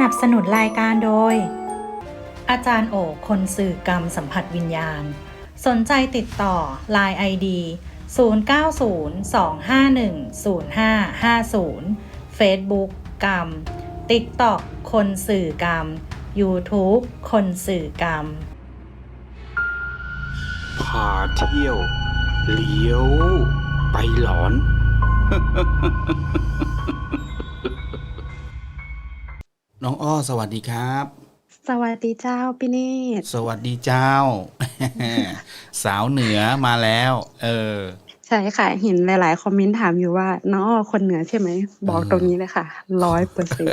นับสนุนรายการโดย อาจารย์โอคนสื่อกรรมสัมผัสวิญญาณ สนใจติดต่อ Line ID 0902510550 Facebook กรรม TikTok คนสื่อกรรม YouTube คนสื่อกรรม พาเที่ยว เลี้ยว ไปหลอน น้องอ้อสวัสดีครับ สวัสดีเจ้าพี่เนตรสวัสดีเจ้า สาวเหนือมาแล้ว เออ ใช่ค่ะเห็นหลาย ๆ คอมเมนต์ถามอยู่ว่า น้องอ้อคนเหนือใช่ไหม บอกตรงนี้เลยค่ะร้อยเปอร์เซ็น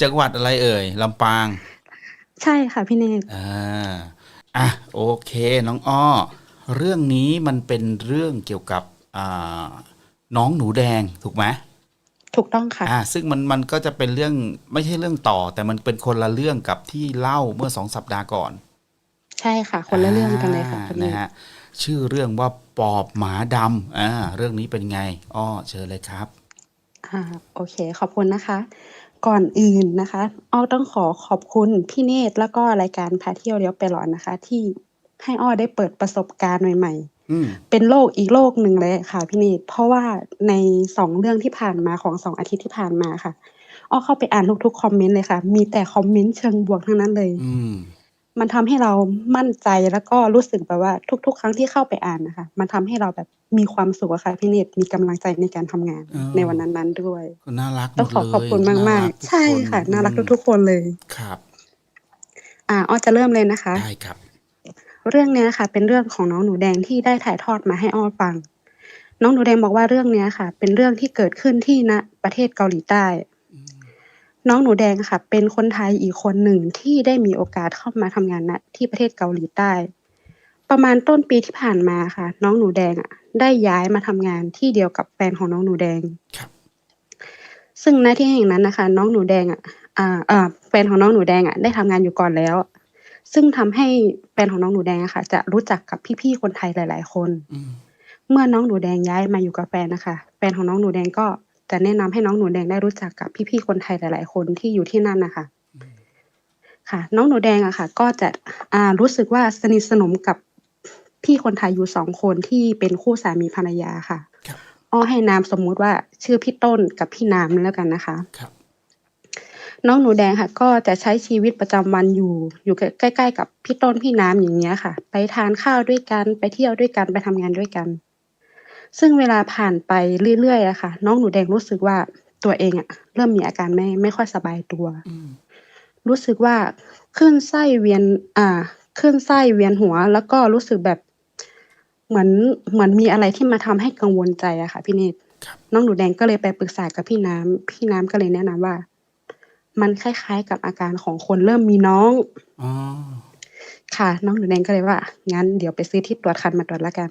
จังหวัดอะไรเอ่ยลำปาง ใช่ค่ะพี่เนตรอ่าอะโอเค น้องอ้อ เรื่องนี้มันเป็นเรื่องเกี่ยวกับอ่าน้องหนูแดงถูกไหม ถูกต้องค่ะอ่าซึ่งมันมันก็จะเป็นเรื่องไม่ใช่เรื่องต่อ แต่มันเป็นคนละเรื่องกับที่เล่าเมื่อสองสัปดาห์ก่อน ใช่ค่ะ คนละเรื่องกันเลยค่ะอ่าพี่เนนะตรฮะชื่อเรื่องว่าปอบหมาดำอ่าเรื่องนี้เป็นไงอ้อเชิญเลยครับอ่าโอเค ขอบคุณนะคะ ก่อนอื่นนะคะอ้อต้องขอขอบคุณพี่เนตรแล้วก็รายการพาเที่ยวเลี้ยวไปหลอนนะคะ ที่ให้อ้อได้เปิดประสบการณ์ใหม่ๆอืม เป็นโลกอีกโลกหนึ่งเลยค่ะพี่เนตเพราะว่าในสองเรื่องที่ผ่านมาของสองอาทิตย์ที่ผ่านมาค่ะอ้อเข้าไปอ่านทุกๆคอมเมนต์เลยค่ะ มีแต่คอมเมนต์เชิงบวกทั้งนั้นเลย อืมมันทำให้เรามั่นใจแล้วก็รู้สึกแบบว่าทุก ๆ ครั้งที่เข้าไปอ่านนะคะ มันทำให้เราแบบมีความสุขอะค่ะพี่เนตมีกำลังใจในการทำงานอ๋อในวันนั้นๆด้วยก็น่ารักหมต้องดขอเลยขอบคุณมากน่รัๆทุกใช่ค่ะนน่ารักอืมทุกๆคนเลยครับ อ่าอ้อจะเริ่มเลยนะคะ ได้ครับ เรื่องเนี้ยค่ะ เป็นเรื่องของน้องหนูแดงที่ได้ถ่ายทอดมาให้อ้อฟัง น้องหนูแดงบอกว่าเรื่องเนี้ยค่ะ เป็นเรื่องที่เกิดขึ้นที่ณประเทศเกาหลีใต้ น้องหนูแดงค่ะ เป็นคนไทยอีกคนหนึ่งที่ได้มีโอกาสเข้ามาทำงานณที่ประเทศเกาหลีใต้ ประมาณต้นปีที่ผ่านมาค่ะ น้องหนูแดงอะ ได้ย้ายมาทำงานที่เดียวกับแฟนของน้องหนูแดงครับซึ่งณที่แห่งนั้นนะคะ น้องหนูแดงอะอ่าอ่าแฟนของน้องหนูแดงอะได้ทำงานอยู่ก่อนแล้ว ซึ่งทำให้แฟนของน้องหนูแดงอะค่ะ จะรู้จักกับพี่ๆคนไทยหลาย ๆ คนอืมเมื่อน้องหนูแดงย้ายมาอยู่กับแฟนนะคะแฟนของน้องหนูแดงก็จะแนะนำให้น้องหนูแดงได้รู้จักกับพี่ๆคนไทยหลาย ๆ คนที่อยู่ที่นั่นนะคะค่ะ น้องหนูแดงอะค่ะ ก็จะอ่ารู้สึกว่าสนิทสนมกับพี่คนไทยอยู่สองคนที่เป็นคู่สามีภรรยาค่ะครับอ้อให้นามสมมุติว่าชื่อพี่ต้นกับพี่น้ำแล้วกันนะคะ ครับ น้องหนูแดงค่ะ ก็จะใช้ชีวิตประจำวันอยู่ อยู่ใกล้ๆกับพี่ต้นพี่น้ำอย่างเงี้ยค่ะ ไปทานข้าวด้วยกันไปเที่ยวด้วยกันไปทำงานด้วยกัน ซึ่งเวลาผ่านไปเรื่อยๆอะค่ะ น้องหนูแดงรู้สึกว่าตัวเองอะเริ่มมีอาการไม่ไม่ค่อยสบายตัวอืมรู้สึกว่าขึ้นไส้เวียน อ่า ขึ้นไส้เวียนหัว แล้วก็รู้สึกแบบเหมือนเหมือนมีอะไรที่มาทำให้กังวลใจอะค่ะ พี่เนตรครับน้องหนูแดงก็เลยไปปรึกษากับพี่น้ำพี่น้ำก็เลยแนะนำว่า มันคล้ายๆ กับอาการของคนเริ่มมีน้องอ๋อค่ะ น้องหนูแดงก็เลยว่า งั้นเดี๋ยวไปซื้อที่ตรวจคันมาตรวจละกัน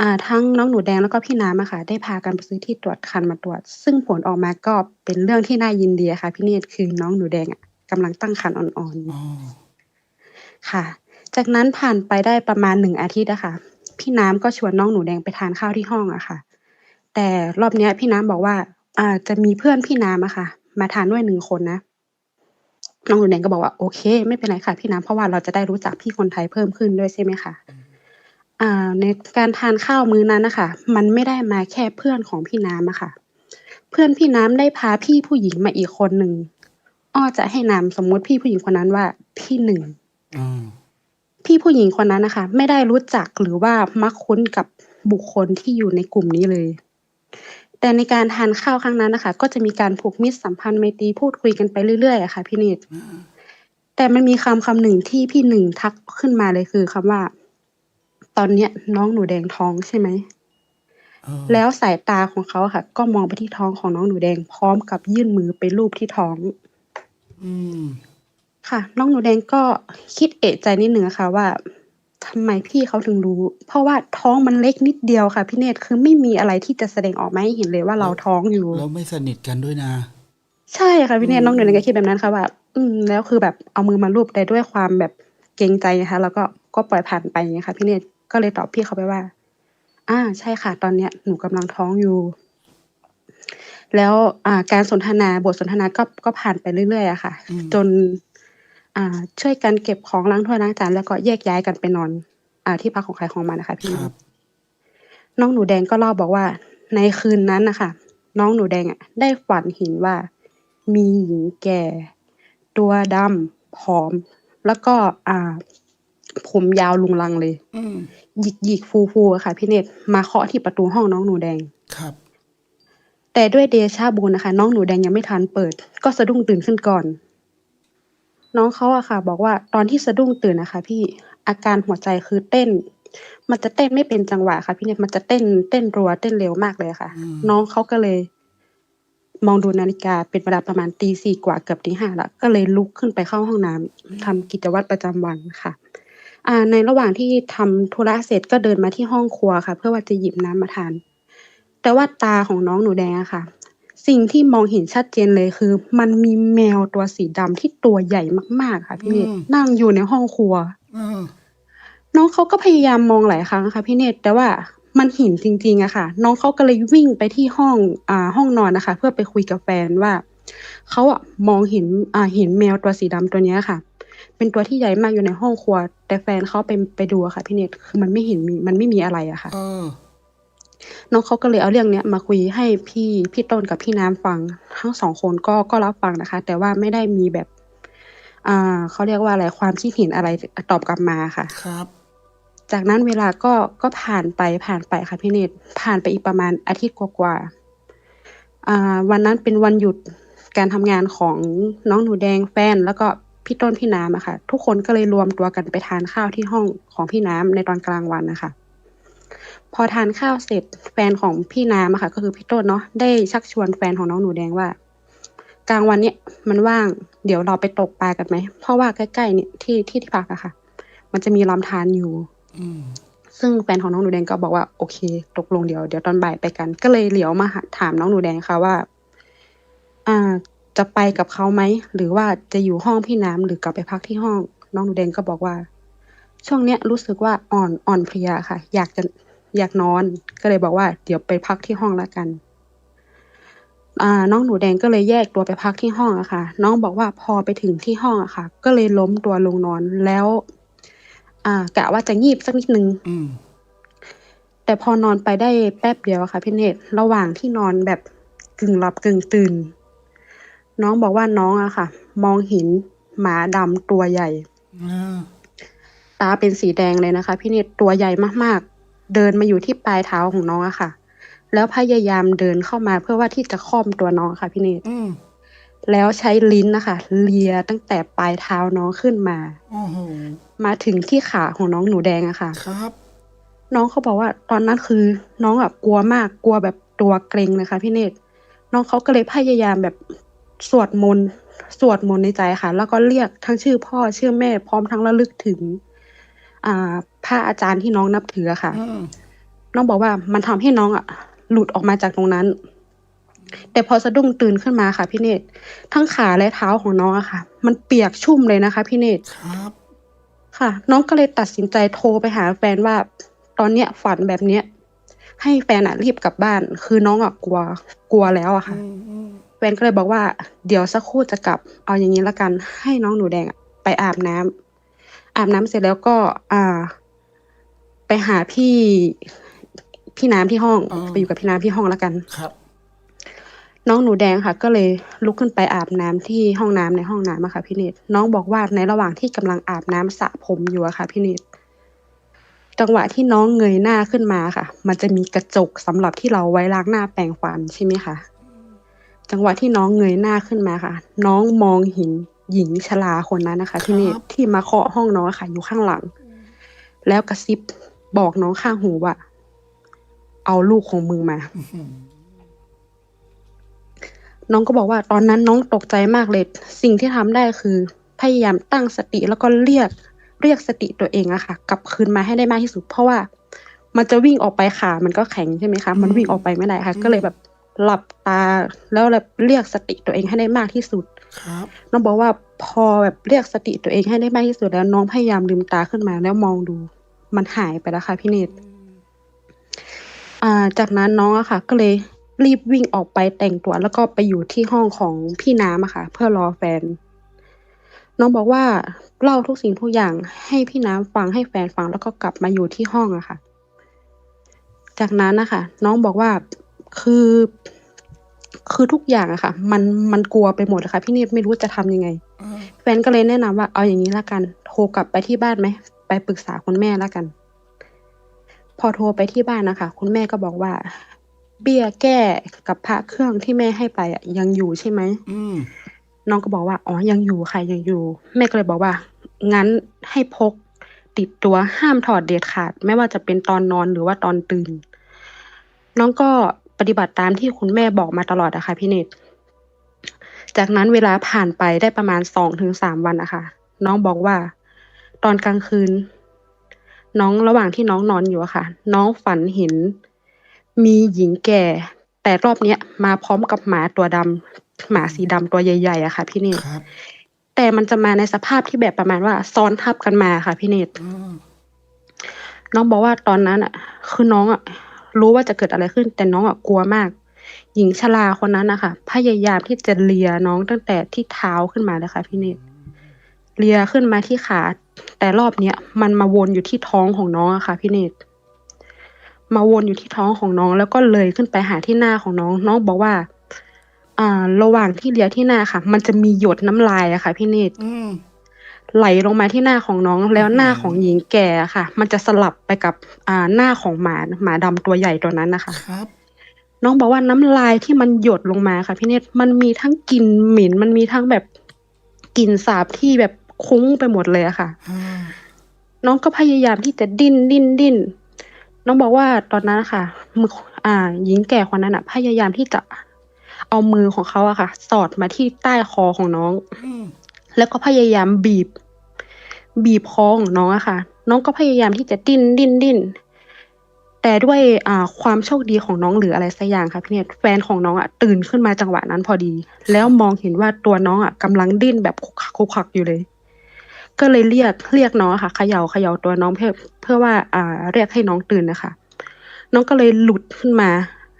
อ่า ทั้งน้องหนูแดงแล้วก็พี่น้ำอะค่ะ ได้พากันไปซื้อที่ตรวจคันมาตรวจ ซึ่งผลออกมาก็เป็นเรื่องที่น่ายินดีอะค่ะพี่เนตรคือน้องหนูแดงอะกำลังตั้งครรภ์อ่อนอ๋อๆค่ะ จากนั้นผ่านไปได้ประมาณหนึ่งอาทิตย์อะค่ะ พี่น้ำก็ชวนน้องหนูแดงไปทานข้าวที่ห้องอะค่ะ แต่รอบเนี้ยพี่น้ำบอกว่า อ่าจะมีเพื่อนพี่น้ำอะค่ะ มาทานด้วยหนึ่งคนนะน้องหนูแดงก็บอกว่าโอเค ไม่เป็นไรค่ะพี่น้ำเพราะว่าเราจะได้รู้จักพี่คนไทยเพิ่มขึ้นด้วยใช่ไหมคะอ่า ในการทานข้าวมื้อนั้นนะคะมันไม่ได้มาแค่เพื่อนของพี่น้ำอะค่ะ เพื่อนพี่น้ำได้พาพี่ผู้หญิงมาอีกคนหนึ่งอ้อจะให้นามสมมุติพี่ผู้หญิงคนนั้นว่าพี่หนึ่งอ๋อพี่ผู้หญิงคนนั้นนะคะ ไม่ได้รู้จักหรือว่ามักคุ้นกับบุคคลที่อยู่ในกลุ่มนี้เลย แต่ในการทานข้าวครั้งนั้นนะคะ ก็จะมีการผูกมิตรสัมพันธ์ไมตรีพูดคุยกันไปเรื่อยๆอะค่ะพี่นิดแต่มันมีคำคำหนึ่งที่พี่หนึ่งทักขึ้นมาเลยคือคำว่า ตอนเนี้ยน้องหนูแดงท้องใช่ไหมเออแล้วสายตาของเขาอะค่ะ ก็มองไปที่ท้องของน้องหนูแดงพร้อมกับยื่นมือไปลูบที่ท้อง อืมค่ะ น้องหนูแดงก็คิดเอะใจนิดหนึ่งอะค่ะว่า ทำไมพี่เขาถึงรู้ เพราะว่าท้องมันเล็กนิดเดียวค่ะพี่เนตรคือไม่มีอะไรที่จะแสดงออกมาให้เห็นเลยว่าเราท้องอยู่แล้วไม่สนิทกันด้วยนะ ใช่ค่ะพี่เนตอืรมน้องหนูแดงก็คิดแบบนั้นค่ะว่า อืมแล้วคือแบบเอามือมาลูบได้ด้วยความแบบเกรงใจนะคะแล้วก็ก็ปล่อยผ่านไปอย่างเงี้ยค่ะพี่เนตรก็เลยตอบพี่เขาไปว่า อ่า ใช่ค่ะ ตอนเนี้ยหนูกำลังท้องอยู่แล้วอ่าการสนทนาบทสนทนาก็ก็ผ่านไปเรื่อยๆอะค่ะอืมจน อ่า ช่วยกันเก็บของล้างถ้วยล้างจานแล้วก็แยกย้ายกันไปนอน อ่า ที่พักของใครของมันนะคะพี่ครับ น้องหนูแดงก็เล่าบอกว่า ในคืนนั้นนะคะน้องหนูแดงอะ ได้ฝันเห็นว่า มีหญิงแก่ ตัวดำผอม แล้วก็อ่า ผมยาวลุงลังเลย อืมหยิกหยิกฟูฟูๆอะค่ะ พี่เนตรมาเคาะที่ประตูห้องน้องหนูแดง ครับ แต่ด้วยเดชาบุญนะคะ น้องหนูแดงยังไม่ทันเปิด ก็สะดุ้งตื่นขึ้นก่อน น้องเขาอะค่ะ บอกว่าตอนที่สะดุ้งตื่นนะคะพี่อาการหัวใจคือเต้น มันจะเต้นไม่เป็นจังหวะค่ะ พี่เนตรมันจะเต้นเต้นรัวเต้นเร็วมากเลยค่ะ อืม น้องเขาก็เลย มองดูนาฬิกาเป็นเวลาประมาณตีสี่กว่าเกือบตีห้าละก็เลยลุกขึ้นไปเข้าห้องน้ำทำกิจวัตรประจำวันค่ะ อ่า ในระหว่างที่ทำธุระเสร็จก็เดินมาที่ห้องครัวค่ะ เพื่อว่าจะหยิบน้ำมาทาน แต่ว่าตาของน้องหนูแดงอะค่ะ สิ่งที่มองเห็นชัดเจนเลยคือ มันมีแมวตัวสีดำที่ตัวใหญ่มาก ๆ ค่ะพี่เนตรอืมนั่งอยู่ในห้องครัวอืมน้องเขาก็พยายามมองหลายครั้งค่ะพี่เนตรแต่ว่ามันเห็นจริงๆอะค่ะ น้องเขาก็เลยวิ่งไปที่ห้องอ่าห้องนอนนะคะ เพื่อไปคุยกับแฟนว่าเขาอะมองเห็นอ่าเห็นแมวตัวสีดำตัวเนี้ยค่ะ เป็นตัวที่ใหญ่มากอยู่ในห้องครัว แต่แฟนเขาไปไปดูอะค่ะพี่เนตรคือมันไม่เห็นมีมันไม่มีอะไรอะค่ะเออ น้องเขาก็เลยเอาเรื่องเนี้ยมาคุยให้พี่พี่ต้นกับพี่น้ำฟัง ทั้งสองคนก็ก็รับฟังนะคะ แต่ว่าไม่ได้มีแบบ อ่าเขาเรียกว่าอะไรความคิดเห็นอะไรตอบกลับมาค่ะ ครับ จากนั้นเวลาก็ก็ผ่านไปผ่านไปค่ะพี่เนตรผ่านไปอีกประมาณอาทิตย์กว่าๆอ่า วันนั้นเป็นวันหยุดการทำงานของน้องหนูแดงแฟนแล้วก็พี่ต้นพี่น้ำอะค่ะ ทุกคนก็เลยรวมตัวกันไปทานข้าวที่ห้องของพี่น้ำในตอนกลางวันนะคะ พอทานข้าวเสร็จแฟนของพี่น้ำอะค่ะ ก็คือพี่ต้นเนาะได้ชักชวนแฟนของน้องหนูแดงว่า กลางวันเนี้ยมันว่าง เดี๋ยวเราไปตกปลากันไหมเพราะว่าใกล้ๆเนี่ยที่ที่ที่พักอะค่ะ มันจะมีลำธารอยู่ อืมซึ่งแฟนของน้องหนูแดงก็บอกว่าโอเค ตกลงเดี๋ยวเดี๋ยวตอนบ่ายไปกัน ก็เลยเหลียวมาหาถามน้องหนูแดงค่ะว่า อ่าจะไปกับเขาไหมหรือว่าจะอยู่ห้องพี่น้ำหรือกลับไปพักที่ห้อง น้องหนูแดงก็บอกว่า ช่วงเนี้ยรู้สึกว่าอ่อนอ่อนเพลียค่ะ อยากจะ อยากนอนก็เลยบอกว่า เดี๋ยวไปพักที่ห้องแล้วกัน อ่า น้องหนูแดงก็เลยแยกตัวไปพักที่ห้องอะค่ะ น้องบอกว่าพอไปถึงที่ห้องอะค่ะ ก็เลยล้มตัวลงนอนแล้ว อ่ากะว่าจะงีบสักนิดนึงอืมแต่พอนอนไปได้แป๊บเดียวอะค่ะพี่เนตรระหว่างที่นอนแบบกึ่งหลับกึ่งตื่น น้องบอกว่าน้องอะค่ะ มองเห็นหมาดำตัวใหญ่อ่าตาเป็นสีแดงเลยนะคะ พี่เนตรตัวใหญ่มากๆ เดินมาอยู่ที่ปลายเท้าของน้องอะค่ะ แล้วพยายามเดินเข้ามาเพื่อว่าที่จะค่อมตัวน้องค่ะ พี่เนตรอืมแล้วใช้ลิ้นนะคะเลียตั้งแต่ปลายเท้าน้องขึ้นมาโอ้โหมาถึงที่ขาของน้องหนูแดงอะค่ะ ครับ น้องเขาบอกว่าตอนนั้นคือ น้องแบบกลัวมากกลัวแบบตัวเกรงเลยค่ะพี่เนตรน้องเขาก็เลยพยายามแบบสวดมนต์สวดมนต์ในใจค่ะ แล้วก็เรียกทั้งชื่อพ่อชื่อแม่พร้อมทั้งระลึกถึง อ่าพระอาจารย์ที่น้องนับถืออะค่ะอืมน้องบอกว่ามันทำให้น้องอะ หลุดออกมาจากตรงนั้น แต่พอสะดุ้งตื่นขึ้นมาค่ะ พี่เนตรทั้งขาและเท้าของน้องอะค่ะ มันเปียกชุ่มเลยนะคะ พี่เนตรครับค่ะ น้องก็เลยตัดสินใจโทรไปหาแฟนว่า ตอนเนี้ยฝันแบบเนี้ย ให้แฟนอะรีบกลับบ้าน คือน้องอะกลัวกลัวแล้วอะค่ะอืมอืมแฟนก็เลยบอกว่า เดี๋ยวสักครู่จะกลับ เอาอย่างนี้ละกัน ให้น้องหนูแดงอะไปอาบน้ำ อาบน้ำเสร็จแล้วก็ อ่า ไปหาพี่พี่น้ำที่ห้องไปอยู่กับพี่น้ำที่ห้องละกันครับ น้องหนูแดงค่ะ ก็เลยลุกขึ้นไปอาบน้ำที่ห้องน้ำในห้องน้ำอะค่ะพี่เนตรน้องบอกว่าในระหว่างที่กำลังอาบน้ำสระผมอยู่อะค่ะพี่เนตรจังหวะที่น้องเงยหน้าขึ้นมาค่ะ มันจะมีกระจกสำหรับที่เราไว้ล้างหน้าแปรงฟันใช่ไหมคะจังหวะที่น้องเงยหน้าขึ้นมาค่ะ น้องมองเห็น หญิงชราคนนั้นนะคะพี่เนตรที่มาเคาะห้องน้องอะค่ะ อยู่ข้างหลัง แล้วกระซิบบอกน้องข้างหูว่า เอาลูกของมึงมาอื้อหือน้องก็บอกว่าตอนนั้นน้องตกใจมากเลย สิ่งที่ทำได้คือ พยายามตั้งสติแล้วก็เรียกเรียกสติตัวเองอะค่ะ กลับคืนมาให้ได้มากที่สุด เพราะว่ามันจะวิ่งออกไปขามันก็แข็งใช่ไหมคะ มันวิ่งออกไปไม่ได้ค่ะ ก็เลยแบบหลับตาแล้วแบบเรียกสติตัวเองให้ได้มากที่สุด ครับ น้องบอกว่าพอแบบเรียกสติตัวเองให้ได้มากที่สุดแล้ว น้องพยายามลืมตาขึ้นมาแล้วมองดู มันหายไปแล้วค่ะพี่เนตรอ่า จากนั้นน้องอะค่ะ ก็เลยรีบวิ่งออกไปแต่งตัว แล้วก็ไปอยู่ที่ห้องของพี่น้ำอะค่ะ เพื่อรอแฟน น้องบอกว่าเล่าทุกสิ่งทุกอย่างให้พี่น้ำฟังให้แฟนฟังแล้วก็กลับมาอยู่ที่ห้องอะค่ะ จากนั้นนะคะน้องบอกว่าคือ คือทุกอย่างอะค่ะ มันมันกลัวไปหมดเลยค่ะ พี่เนตรไม่รู้จะทำยังไง แฟนก็เลยแนะนำว่าเอาอย่างนี้ละกัน โทรกลับไปที่บ้านไหมไปปรึกษาคุณแม่ละกัน พอโทรไปที่บ้านนะคะ คุณแม่ก็บอกว่า เบี้ยแก้กับพระเครื่องที่แม่ให้ไปอะยังอยู่ใช่ไหมอืมน้องก็บอกว่าอ๋อยังอยู่ค่ะยังอยู่ แม่ก็เลยบอกว่า งั้นให้พกติดตัวห้ามถอดเด็ดขาด ไม่ว่าจะเป็นตอนนอนหรือว่าตอนตื่น น้องก็ ปฏิบัติตามที่คุณแม่บอกมาตลอดอะค่ะพี่เนตรจากนั้นเวลาผ่านไปได้ประมาณสองถึงสามวันอะค่ะ น้องบอกว่า ตอนกลางคืน น้องระหว่างที่น้องนอนอยู่อะค่ะ น้องฝันเห็น มีหญิงแก่ แต่รอบเนี้ยมาพร้อมกับหมาตัวดำหมาสีดำตัวใหญ่ๆอะค่ะ พี่เนตรครับแต่มันจะมาในสภาพที่แบบประมาณว่า ซ้อนทับกันมาค่ะ พี่เนตรอืมน้องบอกว่าตอนนั้นอะคือน้องอะ รู้ว่าจะเกิดอะไรขึ้น แต่น้องอะกลัวมาก หญิงชราคนนั้นนะคะพยายามที่จะเลียน้องตั้งแต่ที่เท้าขึ้นมาเลยค่ะพี่เนตเลียขึ้นมาที่ขา แต่รอบเนี้ยมันมาวนอยู่ที่ท้องของน้องอะค่ะพี่เนตมาวนอยู่ที่ท้องของน้อง แล้วก็เลยขึ้นไปหาที่หน้าของน้อง น้องบอกว่า อ่า ระหว่างที่เลียที่หน้าค่ะ มันจะมีหยดน้ำลายอะค่ะพี่เนตรอื ไหลลงมาที่หน้าของน้องแล้วหน้าของหญิงแก่อะค่ะ มันจะสลับไปกับอ่าหน้าของหมาหมาดำตัวใหญ่ตัวนั้นนะคะครับ น้องบอกว่าน้ำลายที่มันหยดลงมาค่ะพี่เนตรมันมีทั้งกลิ่นเหม็นมันมีทั้งแบบกลิ่นสาบที่แบบคุ้งไปหมดเลยอะค่ะอ่าน้องก็พยายามที่จะดิ้นดิ้นดิ้นน้องบอกว่าตอนนั้นนะคะมืออ่า หญิงแก่คนนั้นอะพยายามที่จะเอามือของเขาอะค่ะ สอดมาที่ใต้คอของน้องอืม แล้วก็พยายามบีบ บีบคอของน้องอะค่ะ น้องก็พยายามที่จะดิ้นดิ้นดิ้นแต่ด้วยอ่าความโชคดีของน้องหรืออะไรสักอย่างค่ะพี่เนตรแฟนของน้องอะตื่นขึ้นมาจังหวะนั้นพอดี แล้วมองเห็นว่าตัวน้องอะกำลังดิ้นแบบคุกคักคุกคักอยู่เลย ก็เลยเรียกเรียกน้องค่ะเขย่าเขย่าตัวน้องเพื่อเพื่อว่าอ่าเรียกให้น้องตื่นนะคะ น้องก็เลยหลุดขึ้นมา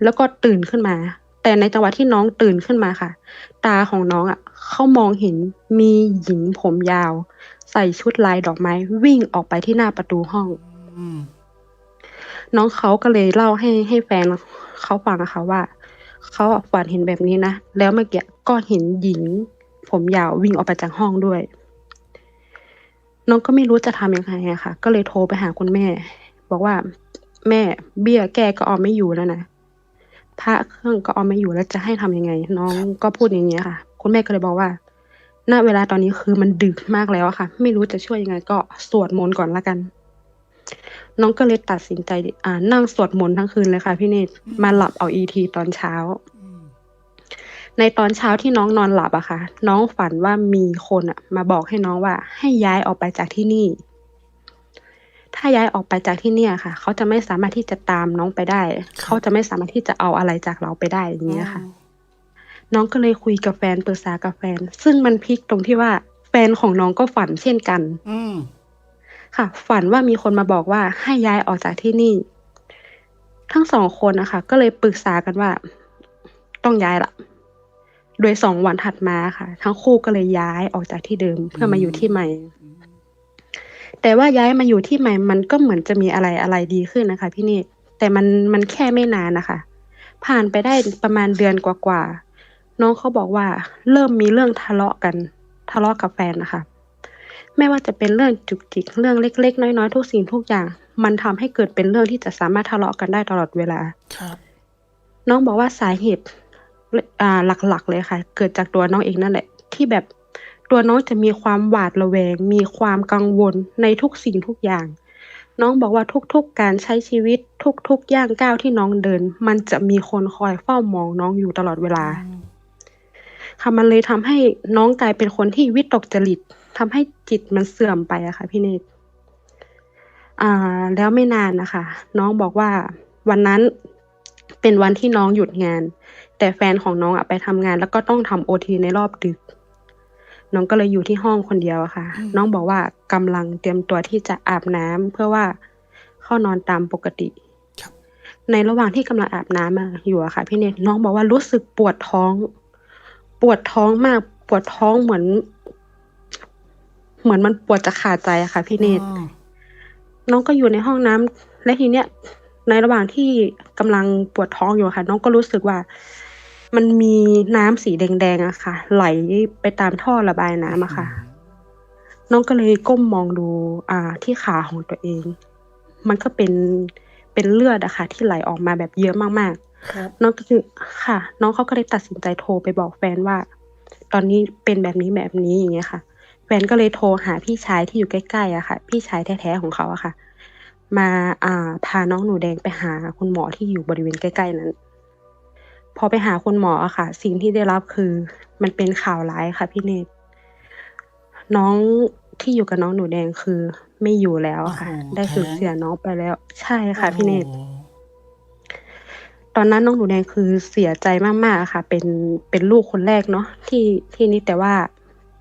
แล้วก็ตื่นขึ้นมา แต่ในจังหวะที่น้องตื่นขึ้นมาค่ะ ตาของน้องอะ เขามองเห็นมีหญิงผมยาว ใส่ชุดลายดอกไม้ วิ่งออกไปที่หน้าประตูห้องอน้องเขาก็เลยเล่าให้ให้แฟนเขาฟังนะคะว่าเขาฝันเห็นแบบนี้นะ แล้วเมื่อกี้ก็เห็นหญิง ผมยาววิ่งออกไปจากห้องด้วย น้องก็ไม่รู้จะทำยังไงอะค่ะ ก็เลยโทรไปหาคุณแม่ บอกว่า แม่เบี้ยแกก็เอาไม่อยู่แล้วนะ พระเครื่องก็เอาไม่อยู่แล้วจะให้ทำยังไง น้องก็พูดอย่างเงี้ยค่ะ คุณแม่ก็เลยบอกว่าณเวลาตอนนี้คือมันดึกมากแล้วค่ะ ไม่รู้จะช่วยยังไง ก็สวดมนต์ก่อนละกัน น้องก็เลยตัดสินใจ อ่า นั่งสวดมนต์ทั้งคืนเลยค่ะ พี่เนตมาหลับเอาอีทีตอนเช้า ในตอนเช้าที่น้องนอนหลับอะค่ะ น้องฝันว่ามีคนอะมาบอกให้น้องว่า ให้ย้ายออกไปจากที่นี่ ถ้าย้ายออกไปจากที่เนี่ยค่ะ เขาจะไม่สามารถที่จะตามน้องไปได้ เขาจะไม่สามารถที่จะเอาอะไรจากเราไปได้อย่างเงี้ยค่ะ น้องก็เลยคุยกับแฟนปรึกษากับแฟน ซึ่งมันพลิกตรงที่ว่า แฟนของน้องก็ฝันเช่นกัน อืมค่ะ ฝันว่ามีคนมาบอกว่าให้ย้ายออกจากที่นี่ ทั้งสองคนนะคะก็เลยปรึกษากันว่า ต้องย้ายละโดยสองวันถัดมาค่ะ ทั้งคู่ก็เลยย้ายออกจากที่เดิมเพื่อมาอยู่ที่ใหม่ แต่ว่าย้ายมาอยู่ที่ใหม่มันก็เหมือนจะมีอะไรอะไรดีขึ้นนะคะ พี่เนตรแต่มันมันแค่ไม่นานนะคะ ผ่านไปได้ประมาณเดือนกว่าๆน้องเขาบอกว่า เริ่มมีเรื่องทะเลาะกัน ทะเลาะกับแฟนนะคะ ไม่ว่าจะเป็นเรื่องจุกจิกเรื่องเล็ก ๆ น้อยๆทุกสิ่งทุกอย่าง มันทำให้เกิดเป็นเรื่องที่จะสามารถทะเลาะกันได้ตลอดเวลาครับ น้องบอกว่าสาเหตุอ่าหลักๆเลยค่ะ เกิดจากตัวน้องเองนั่นแหละ ที่แบบ ตัวน้องจะมีความหวาดระแวง มีความกังวลในทุกสิ่งทุกอย่าง น้องบอกว่าทุกๆการใช้ชีวิตทุกๆย่างก้าวที่น้องเดิน มันจะมีคนคอยเฝ้ามองน้องอยู่ตลอดเวลาค่ะมันเลยทำให้น้องกลายเป็นคนที่วิตกจริตทำให้จิตมันเสื่อมไปอะค่ะพี่เนตรอ่า แล้วไม่นานนะคะ น้องบอกว่าวันนั้นเป็นวันที่น้องหยุดงาน แต่แฟนของน้องอะไปทำงาน แล้วก็ต้องทำโอทีในรอบดึก น้องก็เลยอยู่ที่ห้องคนเดียวอะค่ะอืมน้องบอกว่ากำลังเตรียมตัวที่จะอาบน้ำเพื่อว่าเข้านอนตามปกติครับในระหว่างที่กำลังอาบน้ำอะอยู่อะค่ะ พี่เนตน้องบอกว่ารู้สึกปวดท้อง ปวดท้องมาก ปวดท้องเหมือน เหมือนมันปวดจะขาดใจอะค่ะ พี่เนตอ๋อน้องก็อยู่ในห้องน้ำและทีเนี้ยในระหว่างที่กำลังปวดท้องอยู่อะค่ะ น้องก็รู้สึกว่า มันมีน้ำสีแดงๆอะค่ะ ไหลไปตามท่อระบายน้ำอะค่ะ น้องก็เลยก้มมองดู อ่า ที่ขาของตัวเอง มันก็เป็นเป็นเลือดอะค่ะ ที่ไหลออกมาแบบเยอะมากๆครับน้องก็คือค่ะ น้องเขาก็เลยตัดสินใจโทรไปบอกแฟนว่า ตอนนี้เป็นแบบนี้แบบนี้อย่างเงี้ยค่ะ แฟนก็เลยโทรหาพี่ชายที่อยู่ใกล้ๆอะค่ะ พี่ชายแท้ๆของเขาอะค่ะ มาอ่าพาน้องหนูแดงไปหาคุณหมอที่อยู่บริเวณใกล้ๆนั้น พอไปหาคุณหมออะค่ะ สิ่งที่ได้รับคือมันเป็นข่าวร้ายค่ะพี่เนตรน้องที่อยู่กับน้องหนูแดงคือ ไม่อยู่แล้วอะค่ะโอ้โหได้สูญแท้งเสียน้องไปแล้ว ใช่ค่ะพี่เนตรโอ้ตอนนั้นน้องหนูแดงคือเสียใจมากๆอะค่ะ เป็นเป็นลูกคนแรกเนาะที่ที่นี่แต่ว่า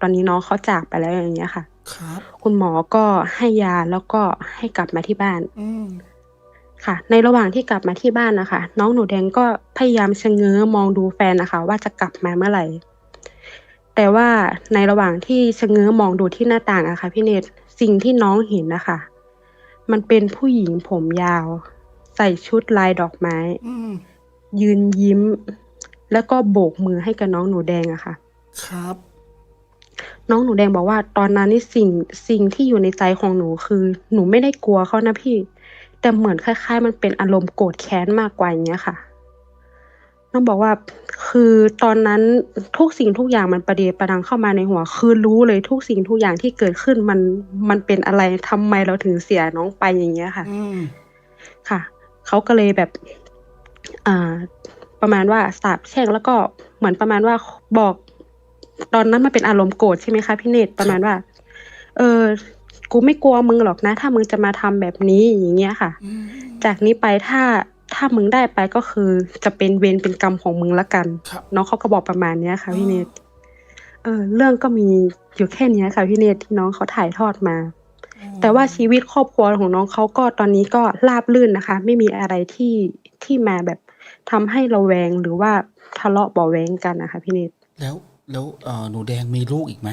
ตอนนี้น้องเขาจากไปแล้วอย่างเงี้ยค่ะ ครับ คุณหมอก็ให้ยาแล้วก็ให้กลับมาที่บ้าน อืม ค่ะ ในระหว่างที่กลับมาที่บ้านนะคะ น้องหนูแดงก็พยายามชะเง้อมองดูแฟนนะคะ ว่าจะกลับมาเมื่อไหร่ แต่ว่าในระหว่างที่ชะเง้อมองดูที่หน้าต่างอะค่ะพี่เนตรสิ่งที่น้องเห็นนะคะ มันเป็นผู้หญิงผมยาว ใส่ชุดลายดอกไม้อืมยืนยิ้ม แล้วก็โบกมือให้กับน้องหนูแดงอะค่ะ ครับ น้องหนูแดงบอกว่า ตอนนั้นนี่สิ่งสิ่งที่อยู่ในใจของหนูคือ หนูไม่ได้กลัวเขานะพี่ แต่เหมือนคล้ายๆ มันเป็นอารมณ์โกรธแค้นมากกว่าอย่างเงี้ยค่ะน้องบอกว่าคือตอนนั้นทุกสิ่งทุกอย่างมันประเดประดังเข้ามาในหัว คือรู้เลยทุกสิ่งทุกอย่างที่เกิดขึ้นมันมันเป็นอะไรทำไมเราถึงเสียน้องไปอย่างเงี้ยค่ะค่ะเขาก็เลยแบบอ่าประมาณว่าสาบแช่งแล้วก็เหมือนประมาณว่าบอก ตอนนั้นมันเป็นอารมณ์โกรธใช่ไหมคะพี่เนตรประมาณว่า เออ กูไม่กลัวมึงหรอกนะ ถ้ามึงจะมาทำแบบนี้อย่างเงี้ยค่ะอืมจากนี้ไปถ้าถ้ามึงได้ไปก็คือจะเป็นเวรเป็นกรรมของมึงละกันครับน้องเขาก็บอกประมาณเนี้ยค่ะอ๋อพี่เนตรเออ เรื่องก็มีอยู่แค่เนี้ยค่ะพี่เนตรที่น้องเขาถ่ายทอดมา แต่ว่าชีวิตครอบครัวของน้องเขาก็ตอนนี้ก็ราบรื่นนะคะ ไม่มีอะไรที่ที่มาแบบทำให้เราแวงหรือว่าทะเลาะเบาะแวงกันนะคะพี่เนตรแล้วแล้วเอ่อหนูแดงมีลูกอีกไหม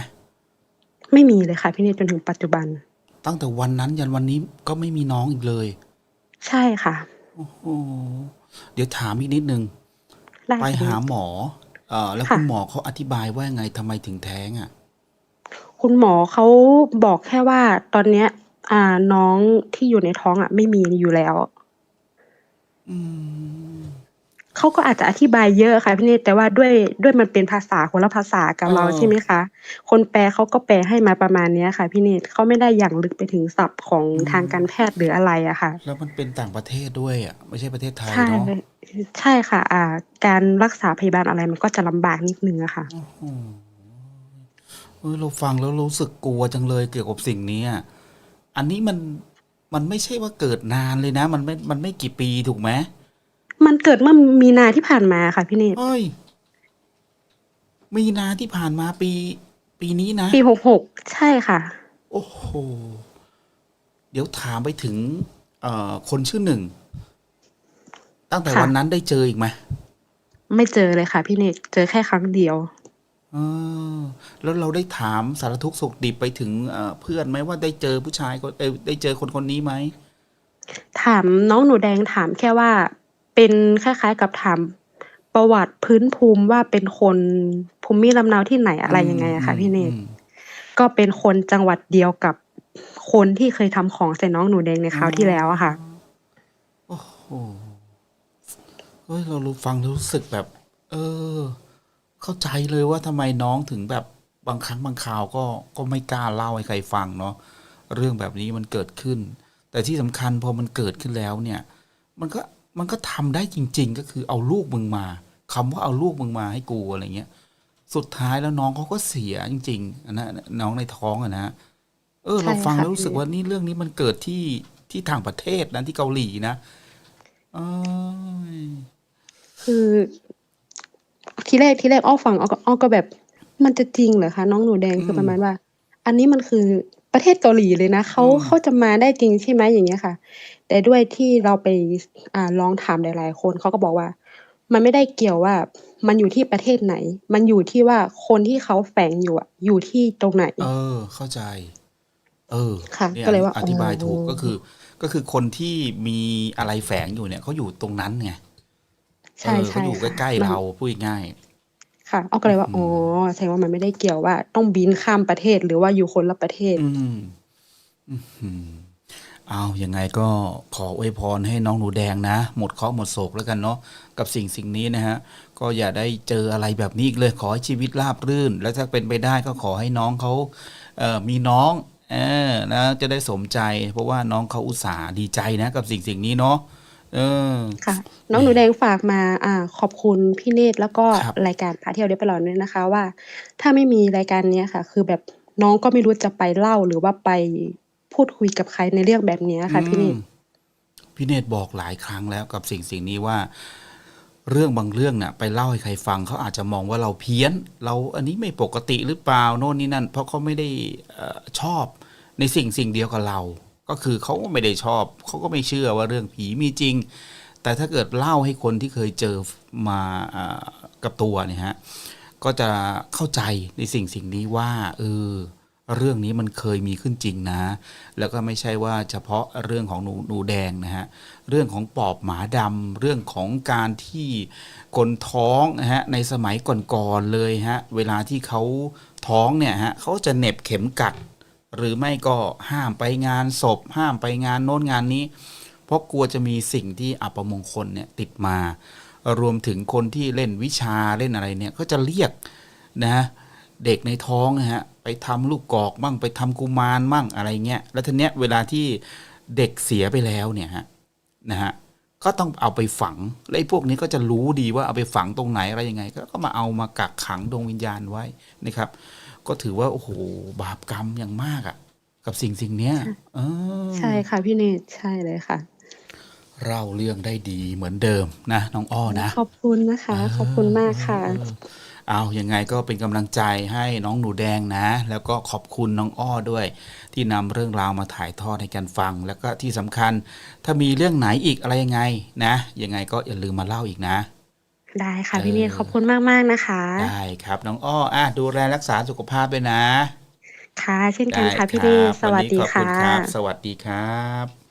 ไม่มีเลยค่ะ พี่เนตรจนถึงปัจจุบัน ตั้งแต่วันนั้นยันวันนี้ก็ไม่มีน้องอีกเลย ใช่ค่ะ โอ้โหเดี๋ยวถามอีกนิดนึง ได้ไปค่ะ หาหมอ เอ่อ แล้วค่ะ คุณหมอเขาอธิบายว่ายังไงทำไมถึงแท้งอะ คุณหมอเขาบอกแค่ว่าตอนเนี้ย อ่าน้องที่อยู่ในท้องอะ ไม่มีอยู่แล้ว อืม เขาก็อาจจะอธิบายเยอะค่ะพี่เนตรแต่ว่าด้วยด้วยมันเป็นภาษาคนละภาษากับเราเออใช่ไหมคะ คนแปลเขาก็แปลให้มาประมาณเนี้ยค่ะพี่เนตรเขาไม่ได้อย่างลึกไปถึงศัพท์ของทางการแพทย์หรืออะไรอะค่ะ แล้วมันเป็นต่างประเทศด้วยอะ ไม่ใช่ประเทศไทยใช่เนาะใช่ค่ะ อ่า การรักษาพยาบาลอะไรมันก็จะลำบากนิดนึงอะค่ะ โอ้โหเออเราฟังแล้วรู้สึกกลัวจังเลยเกี่ยวกับสิ่งนี้อะอันนี้มันมันไม่ใช่ว่าเกิดนานเลยนะ มันไม่มันไม่กี่ปีถูกไหม มันเกิดเมื่อมีนาที่ผ่านมาค่ะพี่เนตรเฮ้ย มีนาที่ผ่านมาปี ปีนี้นะ ปีหกหกใช่ค่ะ โอ้โห เดี๋ยวถามไปถึง เอ่อ คนชื่อหนึ่ง ตั้งแต่ค่ะ วันนั้นได้เจออีกไหมไม่เจอเลยค่ะพี่เนตรเจอแค่ครั้งเดียว เออ แล้วเราได้ถามสารทุกข์สุขดิบไปถึงเอ่อเพื่อนไหมว่าได้เจอผู้ชายคนเอยได้เจอคนคนนี้ไหมถามน้องหนูแดงถามแค่ว่า เป็นคล้ายๆกับถามประวัติพื้นภูมิว่าเป็นคนภูมิลำเนาที่ไหนอะไรยังไงอะค่ะพี่เนตรอืมก็เป็นคนจังหวัดเดียวกับคนที่เคยทำของใส่น้องหนูแดงในคราวที่แล้วอะค่ะ โอ้โหเฮ้ยเรารู้ฟังแล้วรู้สึกแบบ เออ เข้าใจเลยว่าทำไมน้องถึงแบบบางครั้งบางคราวก็ก็ไม่กล้าเล่าให้ใครฟังเนาะเรื่องแบบนี้มันเกิดขึ้น แต่ที่สำคัญพอมันเกิดขึ้นแล้วเนี่ย มันก็ มันก็ทำได้จริง ๆ ก็คือเอาลูกมึงมาคำว่าเอาลูกมึงมาให้กูอะไรเงี้ย สุดท้ายแล้วน้องเขาก็เสียจริงๆอันนะน้องในท้องอะนะเออใช่เราฟังค่ะแล้วรู้สึกว่านี่เรื่องนี้มันเกิดที่ที่ต่างประเทศนะที่เกาหลีนะเอ้ยคือทีแรกทีแรกอ้อฟังอ้อก็อ้อก็แบบ มันจะจริงเหรอคะน้องหนูแดงคือประมาณว่า อันนี้มันคือ ประเทศเกาหลีเลยนะเขาอืม เขาจะมาได้จริงใช่ไหม อย่างเงี้ยค่ะ แต่ด้วยที่เราไปอ่า ลองถามหลาย ๆ คนเขาก็บอกว่า มันไม่ได้เกี่ยวว่า มันอยู่ที่ประเทศไหน มันอยู่ที่ว่า คนที่เขาแฝงอยู่อะ อยู่ที่ตรงไหน เออ เข้าใจ เออ ค่ะ เนี่ย ก็เลยว่าอธิบายถูกอ๋อก็คือ ก็คือคนที่มีอะไรแฝงอยู่เนี่ย เขาอยู่ตรงนั้นไงใช่เออใช่เขาอยู่ค่ะ ใกล้มันๆเราพูดง่าย ค่ะอ้อก็เลยว่าอืมอ๋อ แสดงว่ามันไม่ได้เกี่ยวว่า ต้องบินข้ามประเทศหรือว่าอยู่คนละประเทศ อืมอื้อหือเอายังไงก็ขออวยพรให้น้องหนูแดงนะ หมดเคราะห์หมดโศกแล้วกันเนาะกับสิ่งสิ่งนี้นะฮะ ก็อย่าได้เจออะไรแบบนี้อีกเลยขอให้ชีวิตราบรื่น และถ้าเป็นไปได้ก็ขอให้น้องเขาเอ่อมีน้องเออนะจะได้สมใจ เพราะว่าน้องเขาอุตส่าห์ดีใจนะ กับสิ่งสิ่งนี้เนาะ เออ ค่ะ น้องหนูแดงฝากมาอ่าขอบคุณพี่เนตรแล้วก็ครับ รายการพาเที่ยวได้ไปหลอนด้วยนะคะ ว่า ถ้าไม่มีรายการเนี้ยค่ะ คือแบบน้องก็ไม่รู้จะไปเล่าหรือว่าไปพูดคุยกับใครในเรื่องแบบเนี้ยค่ะ พี่เนตร อืมพี่เนตรบอกหลายครั้งแล้วกับสิ่งสิ่งนี้ว่า เรื่องบางเรื่องน่ะ ไปเล่าให้ใครฟังเขาอาจจะมองว่าเราเพี้ยน เราอันนี้ไม่ปกติหรือเปล่าโน่นนี่นั่น เพราะเขาไม่ได้เอ่อชอบในสิ่งสิ่งเดียวกับเรา ก็คือเขาก็ไม่ได้ชอบเขาก็ไม่เชื่อว่าเรื่องผีมีจริง แต่ถ้าเกิดเล่าให้คนที่เคยเจอมาอกับตัวเนี่ยฮะก็จะเข้าใจในสิ่งสิ่งนี้ว่าเออเรื่องนี้มันเคยมีขึ้นจริงนะ แล้วก็ไม่ใช่ว่าเฉพาะเรื่องของหนูหนูแดงนะฮะ เรื่องของปอบหมาดำ เรื่องของการที่คนท้องนะฮะในสมัยก่อนๆเลยฮะ เวลาที่เขาท้องเนี่ยฮะเขาจะเน็บเข็มกัด หรือไม่ก็ห้ามไปงานศพ ห้ามไปงานโน้นงานนี้ เพราะกลัวจะมีสิ่งที่อัปมงคลเนี่ยติดมา รวมถึงคนที่เล่นวิชาเล่นอะไรเนี่ยก็จะเรียกนะเด็กในท้องนะฮะไปทำลูกกอกมั่งไปทำกุมารมั่งอะไรเงี้ยแล้วทีเนี้ยเวลาที่เด็กเสียไปแล้วเนี่ยฮะนะฮะก็ต้องเอาไปฝังและไอ้พวกนี้ก็จะรู้ดีว่าเอาไปฝังตรงไหนอะไรยังไง ก็ก็มาเอามากักขังดวงวิญญาณไว้นะครับ ก็ถือว่าโอ้โหบาปกรรมอย่างมากอะ่ะ กับสิ่งสิ่งเนี้ยเออใช่ค่ะพี่เนตรใช่เลยค่ะ เล่าเรื่องได้ดีเหมือนเดิมนะน้องอ้อนะขอบคุณนะคะ ขอบคุณมากค่ะเออเอายังไงก็เป็นกำลังใจให้น้องหนูแดงนะ แล้วก็ขอบคุณน้องอ้อด้วย ที่นำเรื่องราวมาถ่ายทอดให้กันฟัง แล้วก็ที่สำคัญ ถ้ามีเรื่องไหนอีกอะไรยังไงนะยังไงก็อย่าลืมมาเล่าอีกนะ ได้ค่ะเออพี่เนตรขอบคุณมาก ๆ นะคะ ได้ครับ น้องอ้ออะดูแลรักษาสุขภาพด้วยนะ ค่ะ เช่นกันได้ค่ะพี่คเนรัตบรสวัสดีนนี้ขอบค่ะณรับ สวัสดีครับ